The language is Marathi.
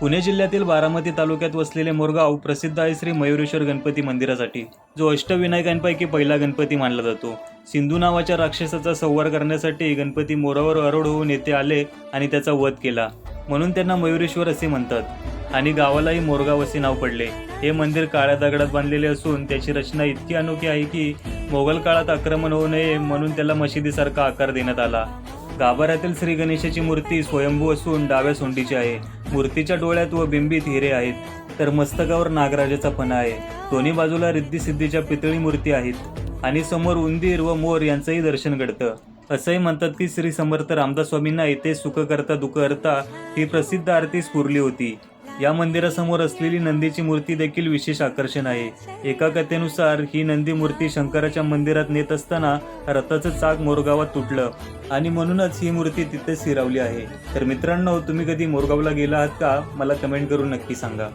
पुणे जिल्ह्यातील बारामती तालुक्यात वसलेले मोरगाव प्रसिद्ध आहे श्री मयुरेश्वर गणपती मंदिरासाठी जो अष्टविनायकांपैकी पहिला गणपती मानला जातो. सिंधू नावाच्या राक्षसाचा संवार करण्यासाठी गणपती मोरावर अरोड होऊन येथे आले आणि त्याचा वध केला. म्हणून त्यांना मयुरेश्वर असे म्हणतात. आणि गावालाही मोरगाव असे नाव पडले. हे मंदिर काळ्या दगडात बांधलेले असून त्याची रचना इतकी अनोखी आहे की मोगल काळात आक्रमण होऊ नये म्हणून त्याला मशिदीसारखा आकार देण्यात आला. गाभाऱ्यातील श्री गणेशाची मूर्ती स्वयंभू असून डाव्या सोंडीची आहे. मूर्तीच्या डोळ्यात व बिंबीत हिरे आहेत तर मस्तकावर नागराजाचा फणा आहे. दोन्ही बाजूला रिद्धिसिद्धीच्या पितळी मूर्ती आहेत आणि समोर उंदीर व मोर यांचंही दर्शन घडतं. असंही म्हणतात की श्री समर्थ रामदास स्वामींना येथे सुख करता करता ही प्रसिद्ध आरती स्फुरली होती. या मंदिरासमोर असलेली नंदीची मूर्ती देखील विशेष आकर्षण आहे. एका कथेनुसार ही नंदी मूर्ती शंकराच्या मंदिरात नेत असताना रथाचं चाक मोरगावात तुटलं आणि म्हणूनच ही मूर्ती तिथे स्थिरावली आहे. तर मित्रांनो तुम्ही कधी मोरगावला गेला आहात का? मला कमेंट करून नक्की सांगा.